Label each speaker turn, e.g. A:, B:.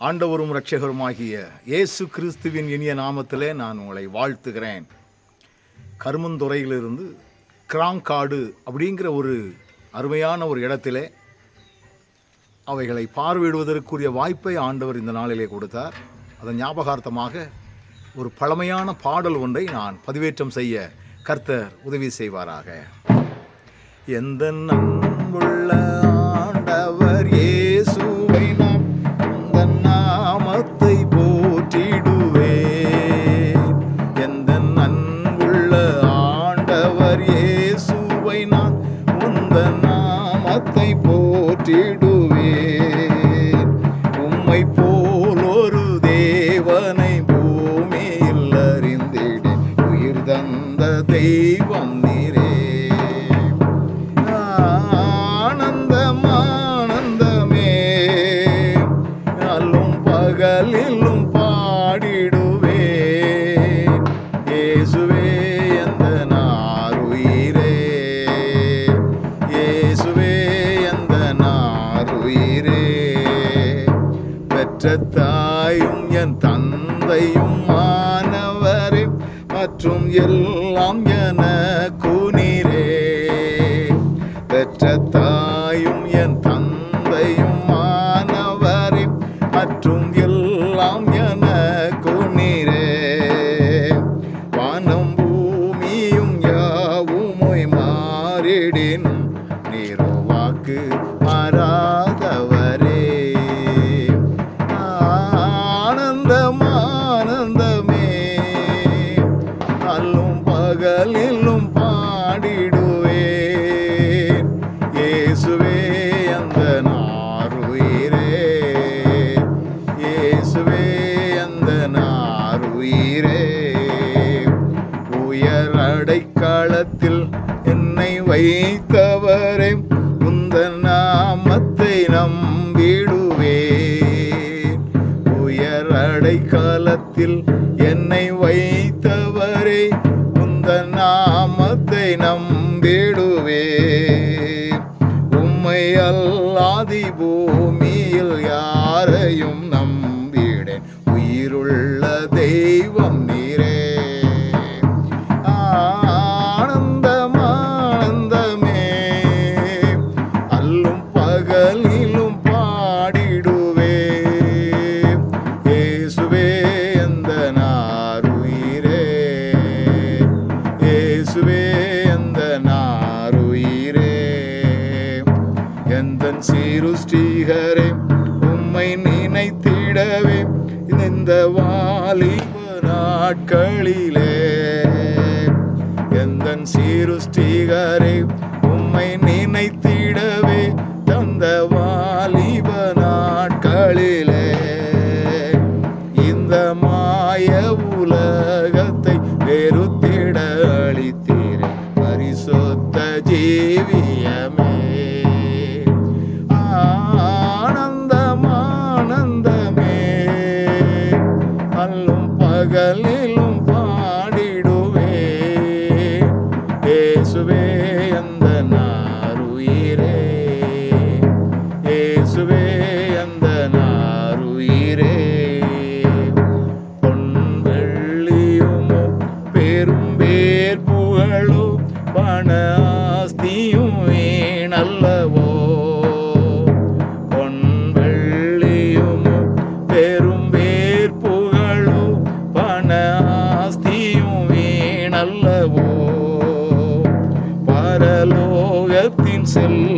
A: ஆண்டவரும் இரட்சகருமாகிய இயேசு கிறிஸ்துவின் இனிய நாமத்திலே நான் உங்களை வாழ்த்துகிறேன். கருமந்துறையிலிருந்து கிராங்காடு அப்படிங்கிற ஒரு அருமையான ஒரு இடத்திலே அவைகளை பார்வையிடுவதற்குரிய வாய்ப்பை ஆண்டவர் இந்த நாளிலே கொடுத்தார். அதன் ஞாபகார்த்தமாக ஒரு பழமையான பாடல் ஒன்றை நான் பதிவேற்றம் செய்ய கர்த்தர் உதவி செய்வாராக. எந்த அன்புள்ள தெய்வம் நீரே அல்லும் பகலிலும் பாடிடுவே இயேசுவே எந்த நாருயிரே. இயேசுவே எந்த நாருயிரே. பெற்ற தாயும் என் தந்தையும் மாணவரே. மற்றும் எல்லாம் தந்தையும் மாணவரே மற்றும் எல்லாம் என குனிரே வானம் பூமியும் யாவுமொய் மாறிடினும் நீரோ வாக்கு மாறா வைத்தவரே உந்த நாமத்தை நம்பிடுவே. உயர் அடைக்காலத்தில் என்னை வைத்தவரே உந்த நாமத்தை நம்பிடுவே. உம்மை அல்லாதி பூமியில் யாரையும் எந்தன் சீருஷ்டிகரே உம்மை நினைத்திடவே இந்த வாலிப நாட்களிலே. எந்தன் சீருஷ்டிகரே உம்மை நினைத்திடவே பகலிலும் பாடிடுவே. ஏசுவே அந்த நாருயிரே வீணல்லவோ பரலோகத்தின் செல்ல